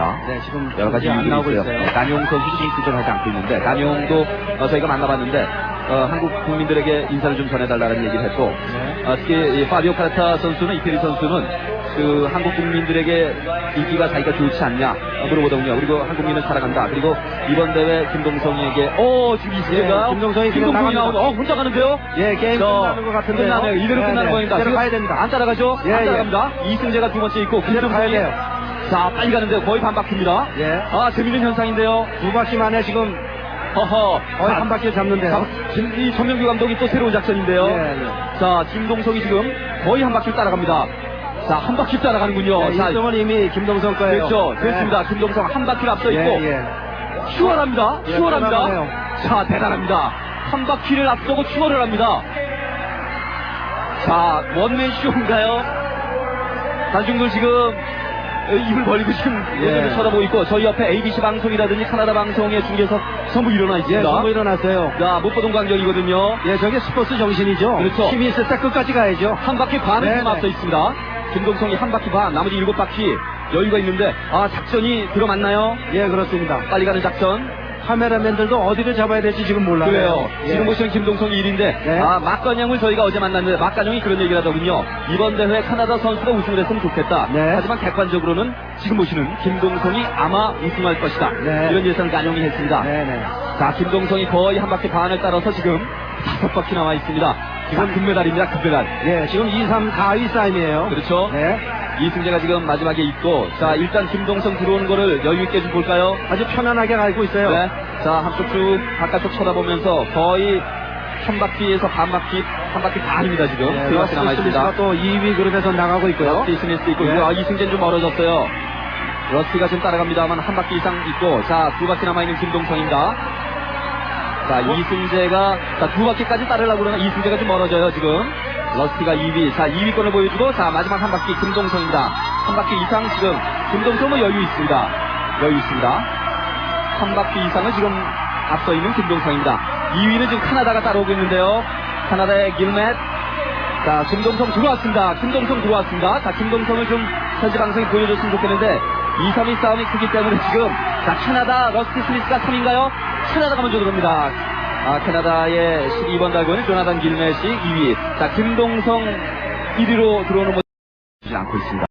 있습니다. 네, 지금 여러 가지 안 나오고 있어요. 있어요. 네, 난용 선수도 지금 출전하지 않고 있는데 난용도 어, 저희가 만나봤는데 어, 한국 국민들에게 인사를 좀 전해달라는 얘기를 했고 네. 어, 특히 이 파비오 카르타 선수는 이태리 선수는 그 한국 국민들에게 인기가 자기가 좋지 않냐 어, 물어보더군요. 그리고 한국 국민을 사랑한다. 그리고 이번 대회 김동성에게 어 지금 이승재가 예, 김동성이 김동성이. 나오고 어 혼자 가는데요? 예, 게임 저, 끝나는 것 같은데요. 끝나네요. 이대로 네, 끝나는 네. 거입니다. 이대로 지금 가야 됩니다. 안 따라가죠? 예, 안 예. 따라갑니다. 이승재가 두 번째 있고 김동성이 돼요. 자 빨리 가는데 거의 반 바퀴입니다. 예. 아 재밌는 현상인데요. 두 바퀴 만에 지금 허허. 거의 자, 한 바퀴 잡는데요. 자, 김, 이 정명규 감독이 또 새로운 작전인데요. 예, 네. 자 김동성이 지금 거의 한 바퀴 따라갑니다. 자 한 바퀴 따라가는군요. 네, 자, 1점은 이미 김동성 거예요. 그렇죠. 네. 됐습니다. 김동성 한 바퀴를 앞서 있고 예, 예. 추월합니다. 예, 추월합니다. 대단하네요. 자, 대단합니다. 한 바퀴를 앞서고 추월을 합니다. 자, 원맨 쇼인가요? 단중들 지금 입을 벌리고 지금 예. 쳐다보고 있고 저희 옆에 ABC 방송이라든지 카나다 방송의 중계석 전부 일어나 예, 있습니다. 전부 일어났어요. 자, 못 보던 광경이거든요. 예, 저게 스포츠 정신이죠. 그렇죠. 힘이 있을 때 끝까지 가야죠. 한 바퀴 반을 네, 지금 네. 앞서 있습니다. 김동성이 한 바퀴 반, 나머지 일곱 바퀴 여유가 있는데 아 작전이 들어맞나요? 예, 그렇습니다. 빨리 가는 작전. 카메라맨들도 어디를 잡아야 될지 지금 몰라요. 그래요. 예. 지금 보시는 김동성이 1인데, 네. 아, 막간영을 저희가 어제 만났는데, 막간영이 그런 얘기를 하더군요. 이번 대회 카나다 선수가 우승을 했으면 좋겠다. 네. 하지만 객관적으로는 지금 보시는 김동성이 아마 우승할 것이다. 네. 이런 예상을 간영이 했습니다. 네네. 자, 김동성이 거의 한 바퀴 반을 따라서 지금 다섯 바퀴 남아 있습니다. 지금 금메달입니다, 금메달. 예, 지금 2, 3, 4위 싸움이에요. 그렇죠. 네. 이승재가 지금 마지막에 있고, 자, 일단 김동성 들어오는 거를 여유 있게 좀 볼까요? 아주 편안하게 갈고 있어요. 네. 자, 한쪽 쭉 바깥쪽 쳐다보면서 거의 한 바퀴에서 반 바퀴, 한 바퀴 반입니다, 지금. 예, 두 바퀴 러스 남아 있습니다. 스미스가 또 2위 그룹에서 나가고 있고요. 러스티 스미스 있고, 예. 아, 이승재는 좀 멀어졌어요. 러스티가 지금 따라갑니다만 한 바퀴 이상 있고, 자, 두 바퀴 남아 있는 김동성입니다. 자, 이승재가, 자, 두 바퀴까지 따르려고 그러나 이승재가 좀 멀어져요, 지금. 러스티가 2위. 자, 2위권을 보여주고, 자, 마지막 한 바퀴 김동성입니다. 한 바퀴 이상 지금, 김동성은 여유 있습니다. 여유 있습니다. 한 바퀴 이상은 지금 앞서 있는 김동성입니다. 2위는 지금 카나다가 따라오고 있는데요. 카나다의 길맷. 자, 김동성 들어왔습니다. 김동성 들어왔습니다. 자, 김동성을 좀 현지 방송이 보여줬으면 좋겠는데, 2, 3위 싸움이 크기 때문에 지금, 자, 캐나다 러스티 스미스가 3위인가요? 캐나다가 먼저 들어옵니다. 아, 캐나다의 12번 달고는 조나단 길맷이 2위. 자, 김동성 1위로 들어오는 모습이 않고 있습니다.